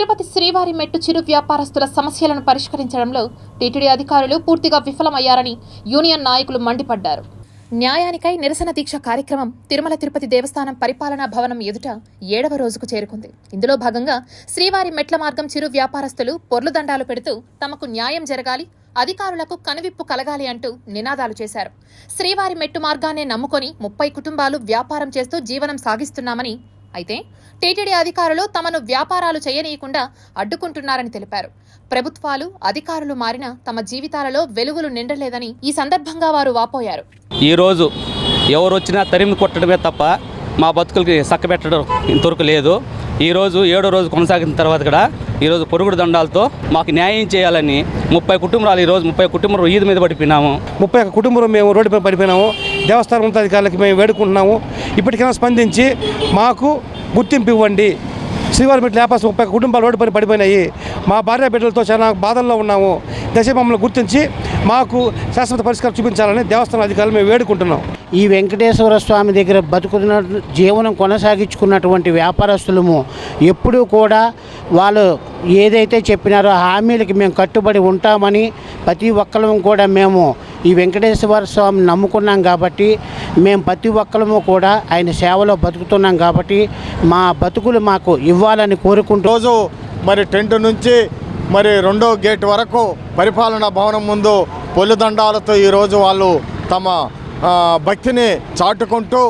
తిరుపతి శ్రీవారి మెట్టు చిరు వ్యాపారస్తుల సమస్యలను పరిష్కరించడంలో టీటీడీ అధికారులు పూర్తిగా విఫలమయ్యారని యూనియన్ నాయకులు మండిపడ్డారు. న్యాయానికై నిరసన దీక్ష కార్యక్రమం తిరుమల తిరుపతి దేవస్థానం పరిపాలనా భవనం ఎదుట ఏడవ రోజుకు చేరుకుంది. ఇందులో భాగంగా శ్రీవారి మెట్ల మార్గం చిరు వ్యాపారస్తులు పొర్లు దండాలు పెడుతూ తమకు న్యాయం జరగాలి అధికారులకు కనువిప్పు కలగాలి అంటూ నినాదాలు చేశారు. శ్రీవారి మెట్టు మార్గాన్నే నమ్ముకొని ముప్పై కుటుంబాలు వ్యాపారం చేస్తూ జీవనం సాగిస్తున్నామని అయితే టీటీడీ అధికారులు తమను వ్యాపారాలు చేయనీయకుండా అడ్డుకుంటున్నారని తెలిపారు. ప్రభుత్వాలు అధికారులు మారినా తమ జీవితాలలో వెలుగులు నిండలేదని ఈ సందర్భంగా వారు వాపోయారు. ఈరోజు ఎవరు వచ్చినా తరిమి కొట్టడమే తప్ప మా బతుకులకి చక్కబెట్టడం ఇంతవరకు లేదు. ఈరోజు ఏడో రోజు కొనసాగిన తర్వాత కూడా ఈరోజు పొరుగుడు దండాలతో మాకు న్యాయం చేయాలని ముప్పై కుటుంబాలు ఈరోజు ముప్పై కుటుంబాలు ఈది మీద పడిపోయినాము. ముప్పై కుటుంబం మేము రోడ్డుపై పడిపోయినాము. దేవస్థానం ఉన్నతాధికారులకి మేము వేడుకుంటున్నాము. ఇప్పటికైనా స్పందించి మాకు గుర్తింపు ఇవ్వండి. శ్రీవారి మెట్లు ముప్పై కుటుంబాలు రోడ్డుపై పడిపోయినాయి. మా భార్య బిడ్డలతో చాలా బాధల్లో ఉన్నాము. దశ మమ్మల్ని గుర్తించి మాకు శాశ్వత పరిష్కారం చూపించాలని దేవస్థానం అధికారులు మేము వేడుకుంటున్నాం. ఈ వెంకటేశ్వర స్వామి దగ్గర బతుకుతున్న జీవనం కొనసాగించుకున్నటువంటి వ్యాపారస్తులము ఎప్పుడూ కూడా వాళ్ళు ఏదైతే చెప్పినారో హామీలకి మేము కట్టుబడి ఉంటామని ప్రతి ఒక్కరం కూడా మేము ఈ వెంకటేశ్వర స్వామిని నమ్ముకున్నాం కాబట్టి మేము ప్రతి ఒక్కరము కూడా ఆయన సేవలో బతుకుతున్నాం కాబట్టి మా బతుకులు మాకు ఇవ్వాలని కోరుకుంటూ రోజు మరి టెంట్ నుంచి మరి రెండో గేట్ వరకు పరిపాలనా భవనం ముందు పొల్లుదండాలతో ఈరోజు వాళ్ళు తమ భక్తిని చాటుకుంటూ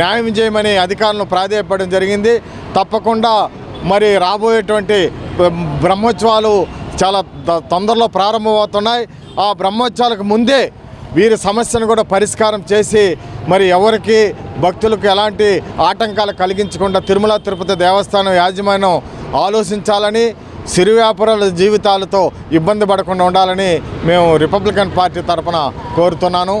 న్యాయం చేయమని అధికారులను ప్రాధేయపడడం జరిగింది. తప్పకుండా మరి రాబోయేటువంటి బ్రహ్మోత్సవాలు చాలా త- తొందరలో ప్రారంభమవుతున్నాయి. ఆ బ్రహ్మోత్సవాలకు ముందే వీరి సమస్యను కూడా పరిష్కారం చేసి మరి ఎవరికి భక్తులకు ఎలాంటి ఆటంకాలు కలిగించకుండా తిరుమల తిరుపతి దేవస్థానం యాజమాన్యం ఆలోచించాలని సిరు వ్యాపారుల జీవితాలతో ఇబ్బంది పడకుండా ఉండాలని మేము రిపబ్లికన్ పార్టీ తరఫున కోరుతున్నాను.